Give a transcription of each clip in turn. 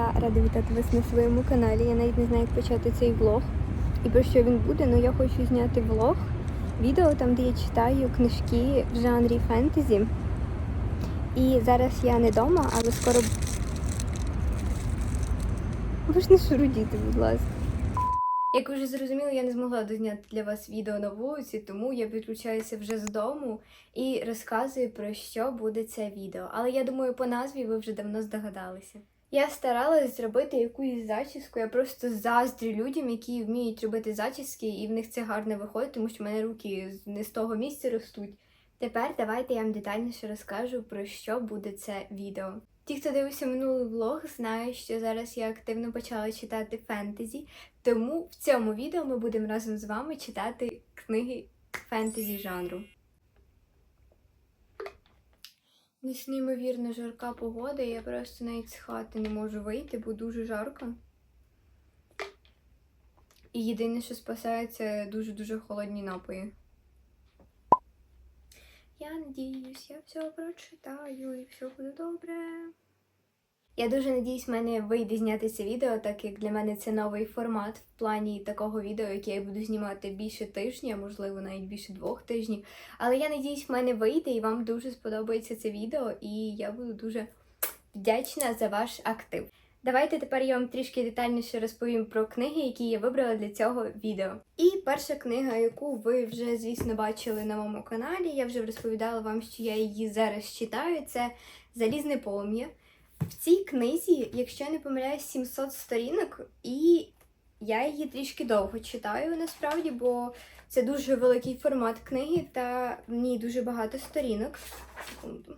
Я рада вітати вас на своєму каналі. Я навіть не знаю, як почати цей влог і про що він буде, але я хочу зняти влог, відео там, де я читаю книжки в жанрі фентезі. І зараз я не вдома, але скоро. Ви ж не шурудіти, будь ласка. Як ви вже зрозуміли, я не змогла дозняти для вас відео на вулиці, тому я підключаюся вже з дому і розказую про що буде це відео. Але я думаю, по назві ви вже давно здогадалися. Я старалась зробити якусь зачіску. Я просто заздрю людям, які вміють робити зачіски, і в них це гарно виходить, тому що в мене руки не з того місця ростуть. Тепер давайте я вам детальніше розкажу про що буде це відео. Ті, хто дивився минулий влог, знають, що зараз я активно почала читати фентезі, тому в цьому відео ми будемо разом з вами читати книги фентезі жанру. Нас неймовірно жарка погода, я просто навіть з хати не можу вийти, бо дуже жарко. І єдине, що спасає, це дуже-дуже холодні напої. Я надіюсь, я все прочитаю і все буде добре. Я дуже надіюсь, в мене вийде зняти це відео, так як для мене це новий формат в плані такого відео, яке я буду знімати більше тижня, можливо, навіть більше двох тижнів. Але я надіюсь, в мене вийде і вам дуже сподобається це відео, і я буду дуже вдячна за ваш актив. Давайте тепер я вам трішки детальніше розповім про книги, які я вибрала для цього відео. І перша книга, яку ви вже, звісно, бачили на моєму каналі, я вже розповідала вам, що я її зараз читаю. Це Залізне полум'я. В цій книзі, якщо я не помиляюсь, 700 сторінок, і я її трішки довго читаю насправді, бо це дуже великий формат книги, та в ній дуже багато сторінок. Секунду.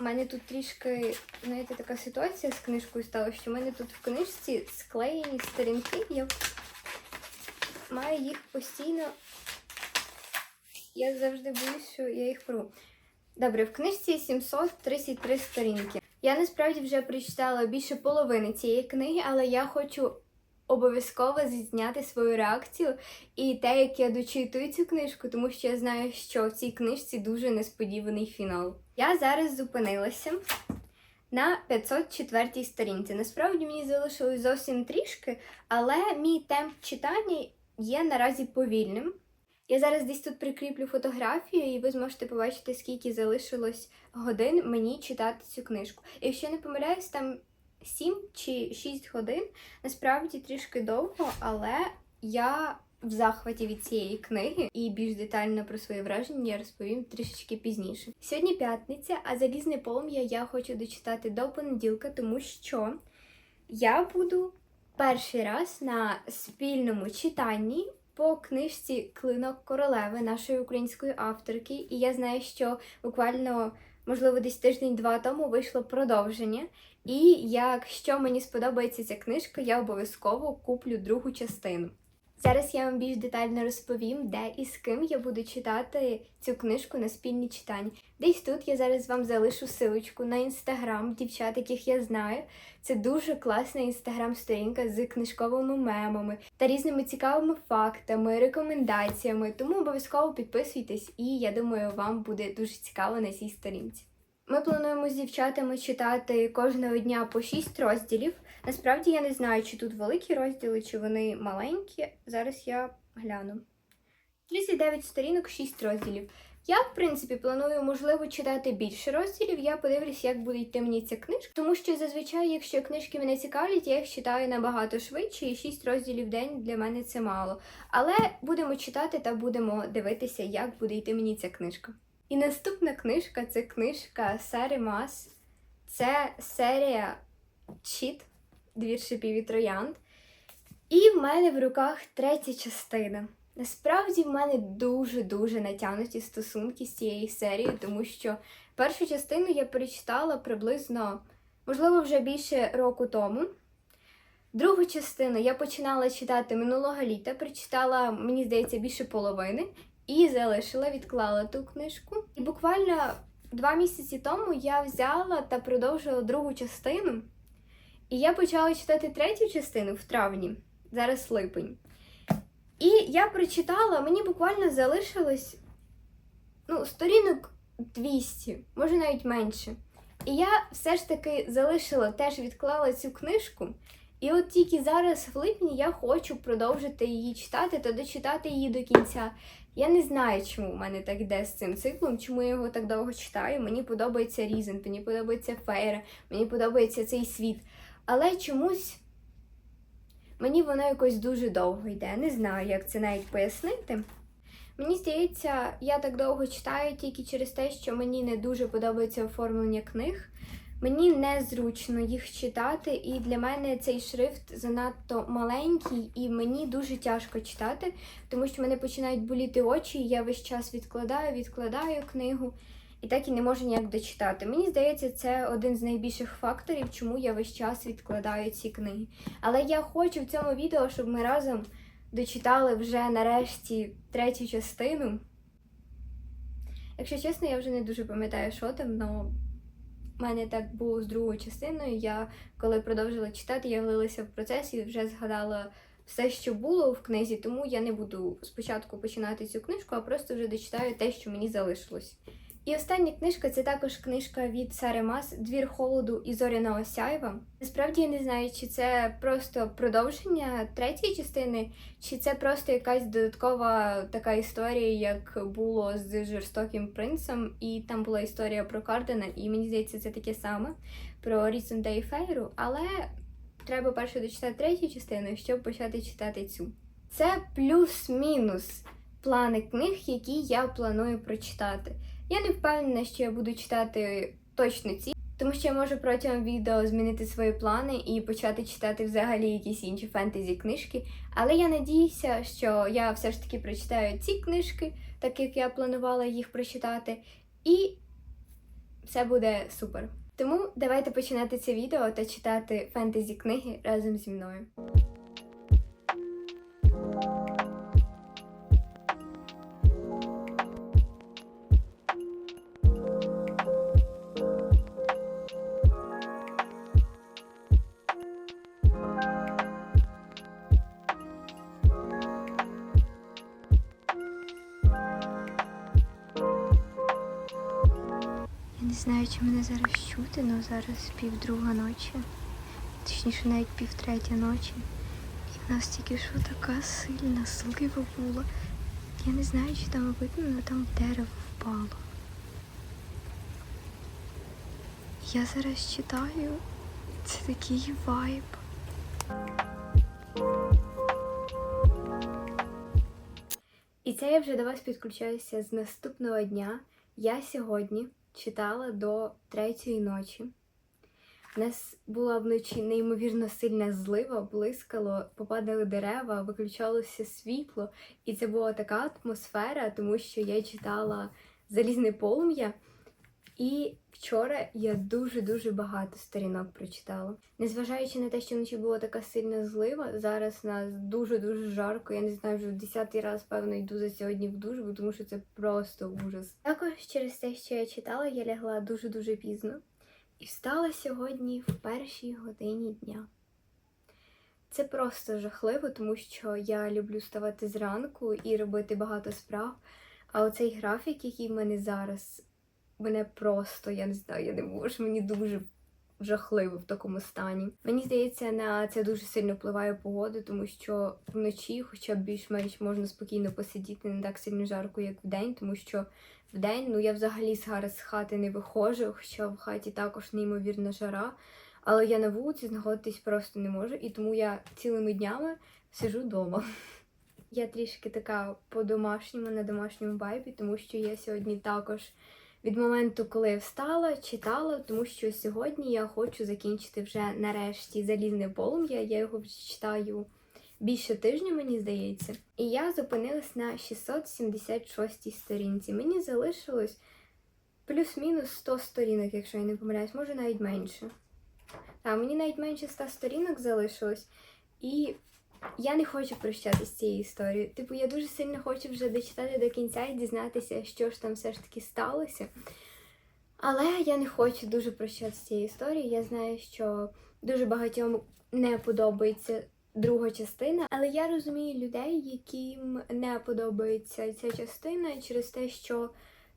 У мене тут трішки, знаєте, така ситуація з книжкою стала, що в мене тут в книжці склеєні сторінки, я маю їх постійно. Я завжди боюсь, що я їх порву. Добре, в книжці 733 сторінки. Я насправді вже прочитала більше половини цієї книги, але я хочу обов'язково зняти свою реакцію і те, як я дочитую цю книжку, тому що я знаю, що в цій книжці дуже несподіваний фінал. Я зараз зупинилася на 504 сторінці. Насправді мені залишилось зовсім трішки, але мій темп читання є наразі повільним. Я зараз десь тут прикріплю фотографію, і ви зможете побачити, скільки залишилось годин мені читати цю книжку. Якщо не помиляюсь, там 7 чи 6 годин. Насправді трішки довго, але я в захваті від цієї книги і більш детально про свої враження я розповім трішечки пізніше. Сьогодні п'ятниця, а залізне полум'я я хочу дочитати до понеділка, тому що я буду перший раз на спільному читанні по книжці Клинок королеви нашої української авторки. І я знаю, що буквально, можливо, десь тиждень-два тому вийшло продовження. І якщо мені сподобається ця книжка, я обов'язково куплю другу частину. Зараз я вам більш детально розповім, де і з ким я буду читати цю книжку на спільні читання. Десь тут я зараз вам залишу силочку на інстаграм дівчат, яких я знаю. Це дуже класна інстаграм-сторінка з книжковими мемами та різними цікавими фактами, рекомендаціями. Тому обов'язково підписуйтесь, і я думаю, вам буде дуже цікаво на цій сторінці. Ми плануємо з дівчатами читати кожного дня по 6 розділів. Насправді я не знаю, чи тут великі розділи, чи вони маленькі. Зараз я гляну. 39 сторінок, 6 розділів. Я, в принципі, планую, можливо, читати більше розділів. Я подивлюсь, як буде йти мені ця книжка. Тому що зазвичай, якщо книжки мене цікавлять, я їх читаю набагато швидше, і 6 розділів в день для мене це мало. Але будемо читати та будемо дивитися, як буде йти мені ця книжка. І наступна книжка це книжка Сари Мас. Це серія Чіт, двір шипів і троянд. І в мене в руках третя частина. Насправді в мене дуже-дуже натягнуті стосунки з цією серією, тому що першу частину я перечитала приблизно, можливо, вже більше року тому. Другу частину я починала читати минулого літа, прочитала, мені здається, більше половини, і залишила, відклала ту книжку. І буквально два місяці тому я взяла та продовжила другу частину. І я почала читати третю частину в травні, зараз липень. І я прочитала, мені буквально залишилось ну, сторінок 200, може навіть менше. І я все ж таки залишила, теж відклала цю книжку. І от тільки зараз, в липні, я хочу продовжити її читати та дочитати її до кінця. Я не знаю, чому в мене так йде з цим циклом, чому я його так довго читаю. Мені подобається Різен, мені подобається Фейра, мені подобається цей світ. Але чомусь мені воно якось дуже довго йде. Не знаю, як це навіть пояснити. Мені здається, я так довго читаю тільки через те, що мені не дуже подобається оформлення книг. Мені незручно їх читати, і для мене цей шрифт занадто маленький, і мені дуже тяжко читати, тому що мене починають боліти очі, і я весь час відкладаю, відкладаю книгу і так і не можу ніяк дочитати. Мені здається, це один з найбільших факторів, чому я весь час відкладаю ці книги. Але я хочу в цьому відео, щоб ми разом дочитали вже нарешті третю частину. Якщо чесно, я вже не дуже пам'ятаю, що там, але в мене так було з другою частиною. Я коли продовжила читати, я влилася в процес і вже згадала все, що було в книзі, тому я не буду спочатку починати цю книжку, а просто вже дочитаю те, що мені залишилось. І остання книжка це також книжка від Сари Мас Двір холоду і Зоряна Осяєва. Насправді я не знаю, чи це просто продовження третьої частини, чи це просто якась додаткова така історія, як було з жорстоким принцем, і там була історія про Кардена, і мені здається, це таке саме про Рісон Day Фейру, але треба перше дочитати третю частину, щоб почати читати цю. Це плюс-мінус плани книг, які я планую прочитати. Я не впевнена, що я буду читати точно ці, тому що я можу протягом відео змінити свої плани і почати читати взагалі якісь інші фентезі книжки. Але я надіюся, що я все ж таки прочитаю ці книжки, так як я планувала їх прочитати, і все буде супер. Тому давайте починати це відео та читати фентезі книги разом зі мною. Не знаю, чи мене зараз чути, але зараз півдруга ночі, точніше навіть півтретя ночі. І в нас тільки що така сильна слива була. Я не знаю, чи там видно, але там дерево впало. Я зараз читаю, це такий вайб. І це я вже до вас підключаюся з наступного дня. Я сьогодні читала до третьої ночі. У нас була вночі неймовірно сильна злива, блискало, попадали дерева, виключалося світло, і це була така атмосфера, тому що я читала Залізне полум'я. І вчора я дуже-дуже багато сторінок прочитала. Незважаючи на те, що вночі була така сильна злива, зараз нас дуже-дуже жарко. Я не знаю, вже в десятий раз, певно, йду за сьогодні в душ, тому що це просто ужас. Також через те, що я читала, я лягла дуже-дуже пізно і встала сьогодні в першій годині дня. Це просто жахливо, тому що я люблю вставати зранку і робити багато справ. А оцей графік, який в мене зараз, мене просто, я не знаю, я не можу, мені дуже жахливо в такому стані. Мені здається, на це дуже сильно впливає погода, тому що вночі, хоча б більш-менш можна спокійно посидіти, не так сильно жарко, як вдень, тому що вдень, ну я взагалі зараз з хати не виходжу, хоча в хаті також неймовірна жара. Але я на вулиці знаходитись просто не можу, і тому я цілими днями сижу вдома. Я трішки така по-домашньому, на домашньому вайбі, тому що я сьогодні також від моменту, коли я встала, читала, тому що сьогодні я хочу закінчити вже нарешті залізне полум'я. Я його вже читаю більше тижня, мені здається. І я зупинилась на 676 сторінці. Мені залишилось плюс-мінус 100 сторінок, якщо я не помиляюсь, може навіть менше. Так, мені навіть менше 100 сторінок залишилось. І я не хочу прощатися з цією історією. Типу, я дуже сильно хочу вже дочитати до кінця і дізнатися, що ж там все ж таки сталося. Але я не хочу дуже прощатися з цією історією. Я знаю, що дуже багатьом не подобається друга частина, але я розумію людей, яким не подобається ця частина через те, що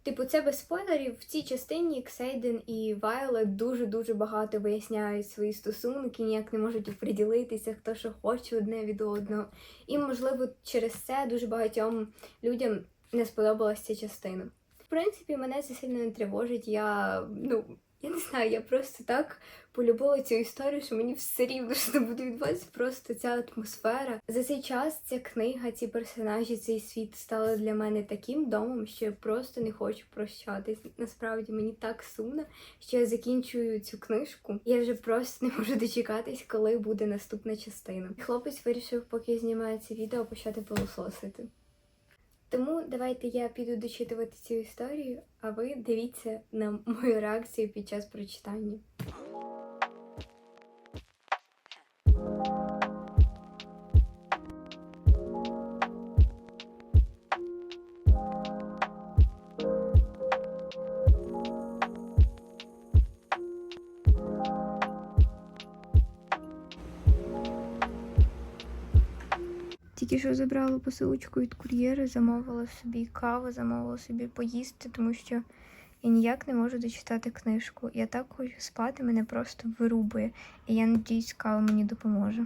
Типу, це без спойлерів. В цій частині Ксейден і Вайлет дуже-дуже багато виясняють свої стосунки, ніяк не можуть приділитися, хто що хоче одне від одного. І, можливо, через це дуже багатьом людям не сподобалася ця частина. В принципі, мене це сильно не тривожить. Я ну я не знаю, я просто так полюбила цю історію, що мені все рівно що буде відбуватися. Просто ця атмосфера. За цей час ця книга, ці персонажі, цей світ стали для мене таким домом, що я просто не хочу прощатись. Насправді мені так сумно, що я закінчую цю книжку. Я вже просто не можу дочекатись, коли буде наступна частина. Хлопець вирішив, поки я знімаю це відео, почати пилососити. Тому давайте я піду дочитувати цю історію, а ви дивіться на мою реакцію під час прочитання. Тільки що забрала посилочку від кур'єра, замовила собі каву, замовила собі поїсти, тому що я ніяк не можу дочитати книжку. Я так хочу спати, мене просто вирубує. І я надіюсь, кава мені допоможе.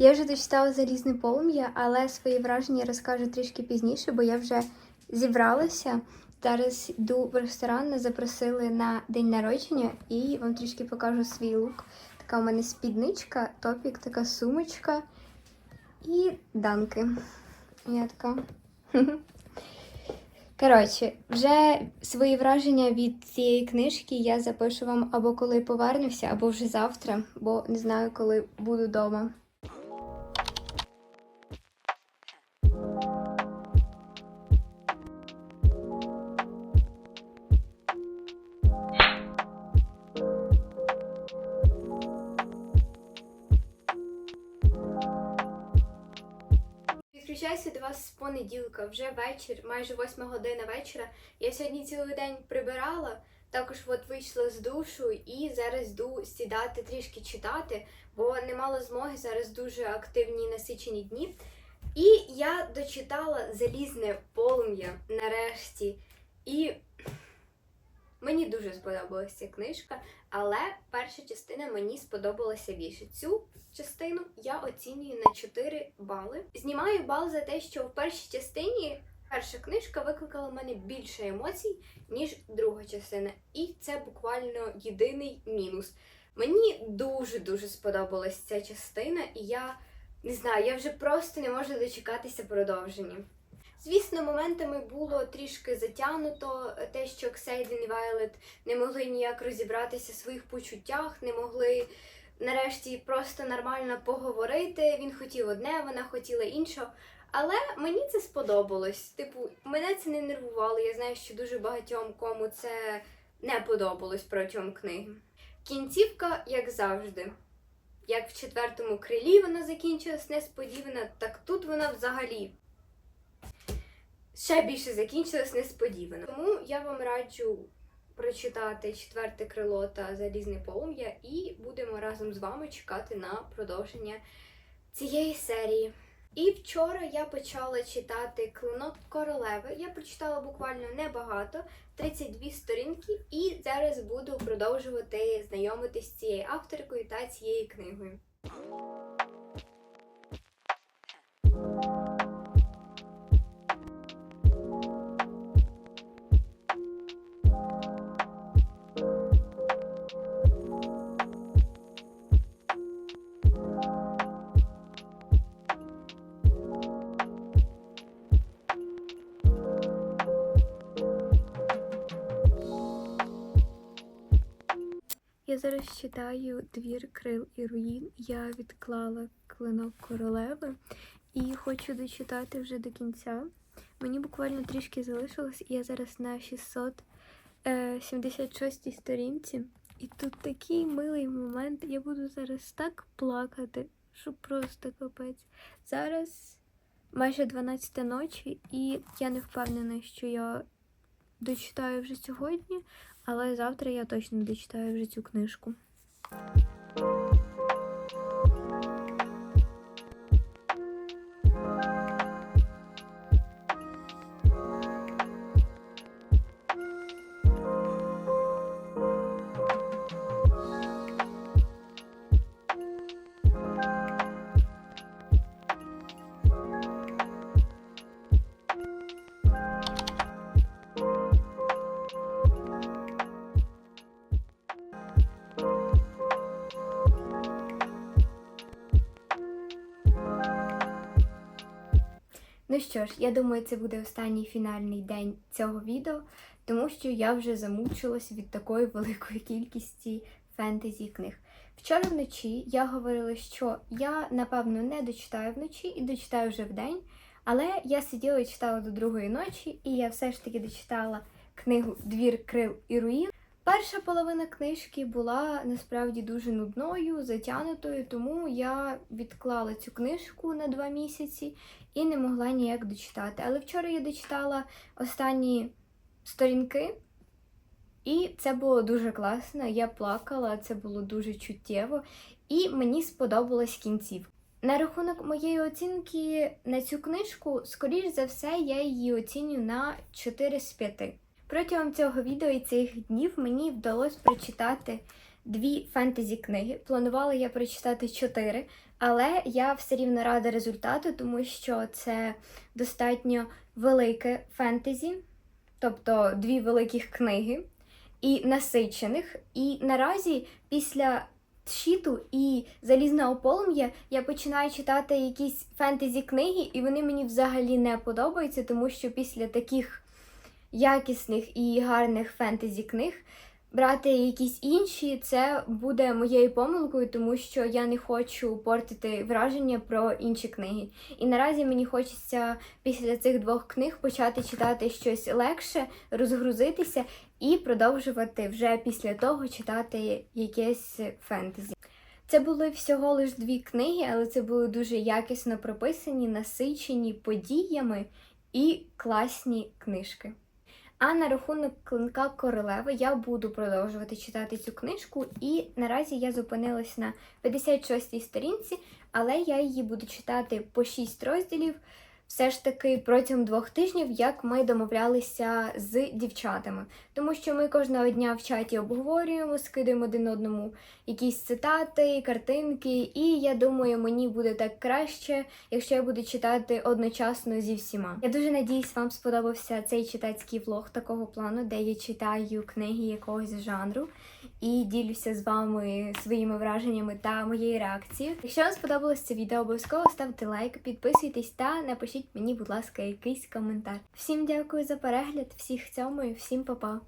Я вже дочитала залізне полум'я, але свої враження розкажу трішки пізніше, бо я вже зібралася. Зараз йду в ресторан, нас запросили на день народження і вам трішки покажу свій лук. Така у мене спідничка, топік, така сумочка і данки. Я така. Коротше, вже свої враження від цієї книжки я запишу вам або коли повернуся, або вже завтра, бо не знаю, коли буду вдома. Підключаюся до вас з понеділка, вже вечір, майже восьма година вечора. Я сьогодні цілий день прибирала, також от вийшла з душу і зараз йду сідати трішки читати, бо не мала змоги зараз дуже активні насичені дні. І я дочитала залізне полум'я нарешті. І мені дуже сподобалася ця книжка, але перша частина мені сподобалася більше. Цю частину я оцінюю на 4 бали. Знімаю бал за те, що в першій частині перша книжка викликала в мене більше емоцій, ніж друга частина. І це буквально єдиний мінус. Мені дуже-дуже сподобалась ця частина, і я не знаю, я вже просто не можу дочекатися продовження. Звісно, моментами було трішки затягнуто те, що Ксейден і Вайлет не могли ніяк розібратися в своїх почуттях, не могли нарешті просто нормально поговорити. Він хотів одне, вона хотіла іншого. Але мені це сподобалось. Типу, мене це не нервувало. Я знаю, що дуже багатьом кому це не подобалось протягом книги. Кінцівка, як завжди. Як в четвертому крилі вона закінчилась несподівано, так тут вона взагалі ще більше закінчилась несподівано. Тому я вам раджу прочитати четверте крило та залізне полум'я, і будемо разом з вами чекати на продовження цієї серії. І вчора я почала читати Клинок королеви. Я прочитала буквально небагато, 32 сторінки, і зараз буду продовжувати знайомитись з цією авторкою та цією книгою. Читаю Двір крил і руїн. Я відклала клинок королеви і хочу дочитати вже до кінця. Мені буквально трішки залишилось, і я зараз на 676 сторінці. І тут такий милий момент. Я буду зараз так плакати, що просто капець. Зараз майже 12 ночі, і я не впевнена, що я дочитаю вже сьогодні, але завтра я точно дочитаю вже цю книжку. Thank you. Ну що ж, я думаю, це буде останній фінальний день цього відео, тому що я вже замучилась від такої великої кількості фентезі книг. Вчора вночі я говорила, що я напевно не дочитаю вночі і дочитаю вже вдень, але я сиділа і читала до другої ночі, і я все ж таки дочитала книгу Двір крил і руїн. Перша половина книжки була насправді дуже нудною, затягнутою, тому я відклала цю книжку на два місяці і не могла ніяк дочитати. Але вчора я дочитала останні сторінки, і це було дуже класно. Я плакала, це було дуже чуттєво, і мені сподобалась кінцівка. На рахунок моєї оцінки на цю книжку, скоріш за все, я її оціню на 4 з 5. Протягом цього відео і цих днів мені вдалося прочитати дві фентезі книги. Планувала я прочитати чотири, але я все рівно рада результату, тому що це достатньо велике фентезі, тобто дві великих книги, і насичених. І наразі після щиту і залізного полум'я я починаю читати якісь фентезі книги, і вони мені взагалі не подобаються, тому що після таких якісних і гарних фентезі книг. Брати якісь інші, це буде моєю помилкою, тому що я не хочу портити враження про інші книги. І наразі мені хочеться після цих двох книг почати читати щось легше, розгрузитися і продовжувати вже після того читати якесь фентезі. Це були всього лиш дві книги, але це були дуже якісно прописані, насичені подіями і класні книжки. А на рахунок клинка королеви я буду продовжувати читати цю книжку, і наразі я зупинилась на 56-й сторінці, але я її буду читати по 6 розділів. Все ж таки протягом двох тижнів, як ми домовлялися з дівчатами, тому що ми кожного дня в чаті обговорюємо, скидаємо один одному якісь цитати, картинки, і я думаю, мені буде так краще, якщо я буду читати одночасно зі всіма. Я дуже надіюсь, вам сподобався цей читацький влог такого плану, де я читаю книги якогось жанру і ділюся з вами своїми враженнями та моєю реакцією. Якщо вам сподобалось це відео, обов'язково ставте лайк, підписуйтесь та напишіть мені, будь ласка, якийсь коментар. Всім дякую за перегляд, всіх цьому і всім па-па!